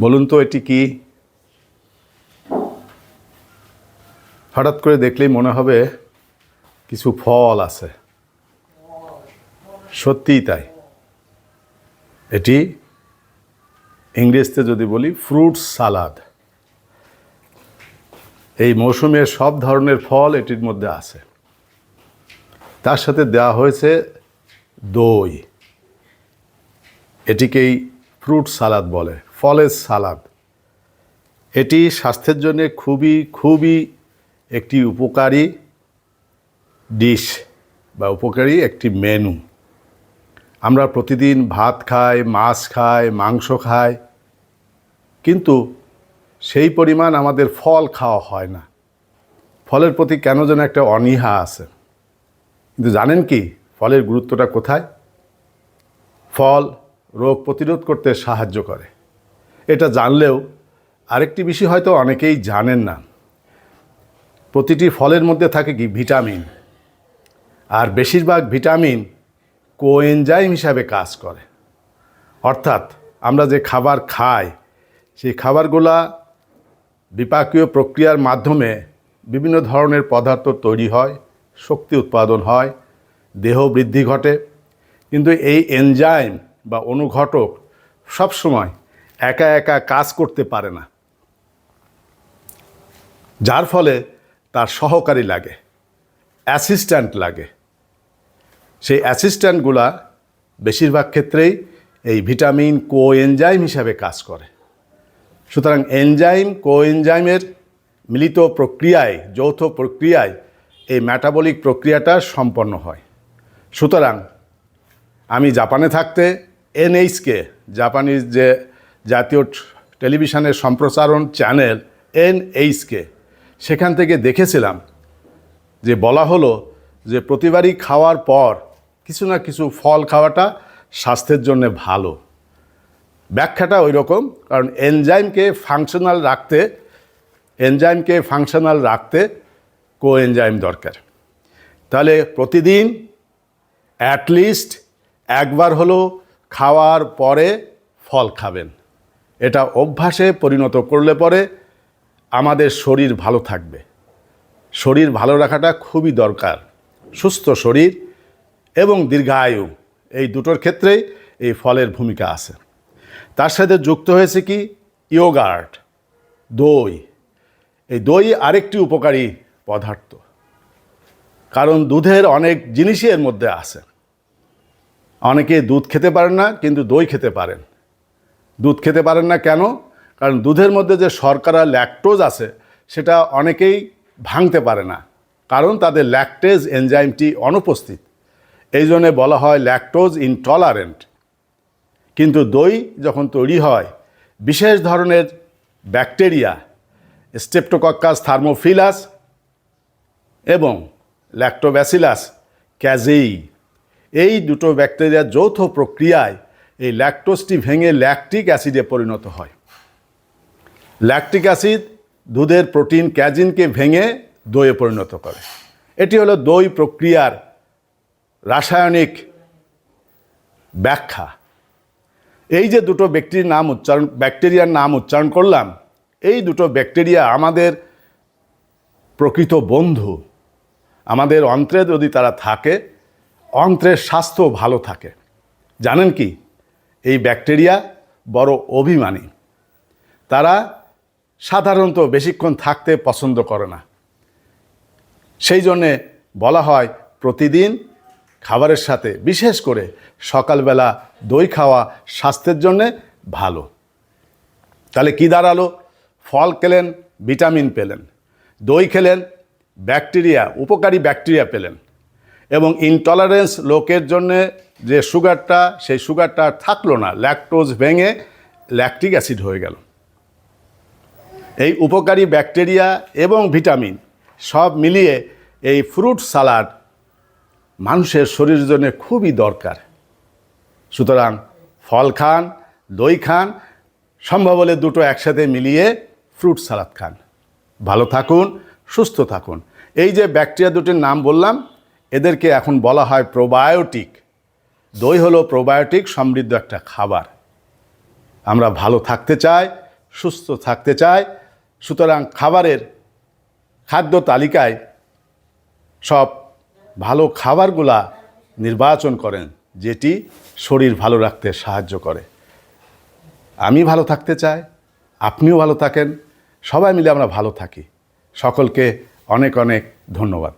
বলুন তো এটি কি? হঠাৎ করে দেখলেই মনে হবে কিছু ফল আছে। সত্যিই তাই। এটি ইংরেজিতে যদি বলি ফ্রুট সালাদ। এই মৌসুমের সব ধরনের ফল এটির মধ্যে আছে। তার সাথে দেওয়া হয়েছে দই। এটিকেই ফ্রুট সালাদ বলে। ফলের সালাদ। এটি স্বাস্থ্যের জন্য খুবই খুবই একটি উপকারী ডিশ বা উপকারী একটি মেনু। আমরা প্রতিদিন ভাত খাই, মাছ খাই, মাংস খাই, কিন্তু সেই পরিমাণ আমাদের ফল খাওয়া হয় না। ফলের প্রতি কেন যেন একটা অনীহা আছে। কিন্তু জানেন কি, ফলের গুরুত্বটা কোথায়? ফল রোগ প্রতিরোধ করতে সাহায্য করে। এটা জানলেও আরেকটি বিষয় হয়তো অনেকেই জানেন না। প্রতিটি ফলের মধ্যে থাকে কি ভিটামিন। আর বেশিরভাগ ভিটামিন কোএনজাইম হিসাবে কাজ করে। অর্থাৎ আমরা যে খাবার খাই, সেই খাবারগুলা বিপাকীয় প্রক্রিয়ার মাধ্যমে বিভিন্ন ধরনের পদার্থ তৈরি হয়, শক্তি উৎপাদন হয়, দেহ বৃদ্ধি ঘটে। কিন্তু এই এনজাইম বা অনুঘটক সবসময় একা একা কাজ করতে পারে না। যার ফলে তার সহকারী লাগে অ্যাসিস্ট্যান্ট লাগে। সেই অ্যাসিস্ট্যান্টগুলা বেশিরভাগ ক্ষেত্রেই এই ভিটামিন কো এনজাইম হিসাবে কাজ করে। সুতরাং এনজাইম কো এনজাইমের মিলিত প্রক্রিয়ায়, যৌথ প্রক্রিয়ায় এই ম্যাটাবলিক প্রক্রিয়াটা সম্পন্ন হয়। সুতরাং আমি জাপানে থাকতে এনএইচকে জাপানিজ যে জাতীয় টেলিভিশনের সম্প্রসারণ চ্যানেল এনএইচকে। সেখান থেকে দেখেছিলাম যে বলা হলো যে প্রতিবারই খাওয়ার পর কিছু না কিছু ফল খাওয়াটা স্বাস্থ্যের জন্য ভালো। ব্যাখ্যাটা ওই রকম কারণ এনজাইমকে ফাংশনাল রাখতে, এনজাইমকে ফাংশনাল রাখতে কো এনজাইম দরকার। তাহলে প্রতিদিন অ্যাটলিস্ট একবার হলো খাওয়ার পরে ফল খাবেন। এটা অভ্যাসে পরিণত করলে পরে আমাদের শরীর ভালো থাকবে। শরীর ভালো রাখাটা খুবই দরকার। সুস্থ শরীর এবং দীর্ঘায়ু, এই দুটোর ক্ষেত্রেই এই ফলের ভূমিকা আছে। তার সাথে যুক্ত হয়েছে কি? ইয়োগার্ট, দই। এই দই আরেকটি উপকারী পদার্থ। কারণ দুধের অনেক জিনিসই এর মধ্যে আছে। অনেকে দুধ খেতে পারেন না, কিন্তু দই খেতে পারেন। দুধ খেতে পারেন না কেন? কারণ দুধের মধ্যে যে শর্করা ল্যাকটোজ আছে, সেটা অনেকেই ভাঙতে পারে না। কারণ তাদের ল্যাকটেজ এনজাইমটি অনুপস্থিত। এই জন্যে বলা হয় ল্যাকটোজ ইনটলারেন্ট কিন্তু দই যখন তৈরি হয়, বিশেষ ধরনের ব্যাকটেরিয়া স্টেপটোকক্কাস থার্মোফিলাস এবং ল্যাক্টোব্যাসিলাস ক্যাজেই এই দুটো ব্যাকটেরিয়ার যৌথ প্রক্রিয়ায় এই ল্যাকটোসটি ভেঙে ল্যাকটিক অ্যাসিডে পরিণত হয়। ল্যাকটিক অ্যাসিড দুধের প্রোটিন ক্যাজিনকে ভেঙে দইয়ে পরিণত করে। এটি হলো দই প্রক্রিয়ার রাসায়নিক ব্যাখ্যা। এই যে দুটো ব্যক্তির নাম উচ্চারণ ব্যাকটেরিয়ার নাম উচ্চারণ করলাম, এই দুটো ব্যাকটেরিয়া আমাদের প্রকৃত বন্ধু। আমাদের অন্ত্রে যদি তারা থাকে, অন্ত্রের স্বাস্থ্য ভালো থাকে। জানেন কি? এই ব্যাকটেরিয়া বড় অভিমানী। তারা সাধারণত বেশিক্ষণ থাকতে পছন্দ করে না। সেই জন্যে বলা হয় প্রতিদিন খাবারের সাথে, বিশেষ করে সকালবেলা দই খাওয়া স্বাস্থ্যের জন্যে ভালো। তাহলে কি দাঁড়াল? ফল খেলেন, ভিটামিন পেলেন। দই খেলেন, ব্যাকটেরিয়া, উপকারী ব্যাকটেরিয়া পেলেন। এবং ইনটলারেন্স লোকের জন্যে যে সুগারটা, সেই সুগারটা থাকল না ল্যাকটোজ ভেঙে ল্যাকটিক অ্যাসিড হয়ে গেল। এই উপকারী ব্যাকটেরিয়া এবং ভিটামিন সব মিলিয়ে এই ফ্রুট সালাড মানুষের শরীরের জন্য খুবই দরকার। সুতরাং ফল খান, দই খান, সম্ভব হলে দুটো একসাথে মিলিয়ে ফ্রুট সালাদ খান। ভালো থাকুন, সুস্থ থাকুন। এই যে ব্যাকটেরিয়া দুটির নাম বললাম, এদেরকে এখন বলা হয় প্রোবায়োটিক দই হলো প্রোবায়োটিক সমৃদ্ধ একটা খাবার। আমরা ভালো থাকতে চাই, সুস্থ থাকতে চাই, সুতরাং খাবারের খাদ্য তালিকায় সব ভালো খাবারগুলা নির্বাচন করেন, যেটি শরীর ভালো রাখতে সাহায্য করে। আমি ভালো থাকতে চাই, আপনিও ভালো থাকেন, সবাই মিলে আমরা ভালো থাকি। সকলকে অনেক অনেক ধন্যবাদ।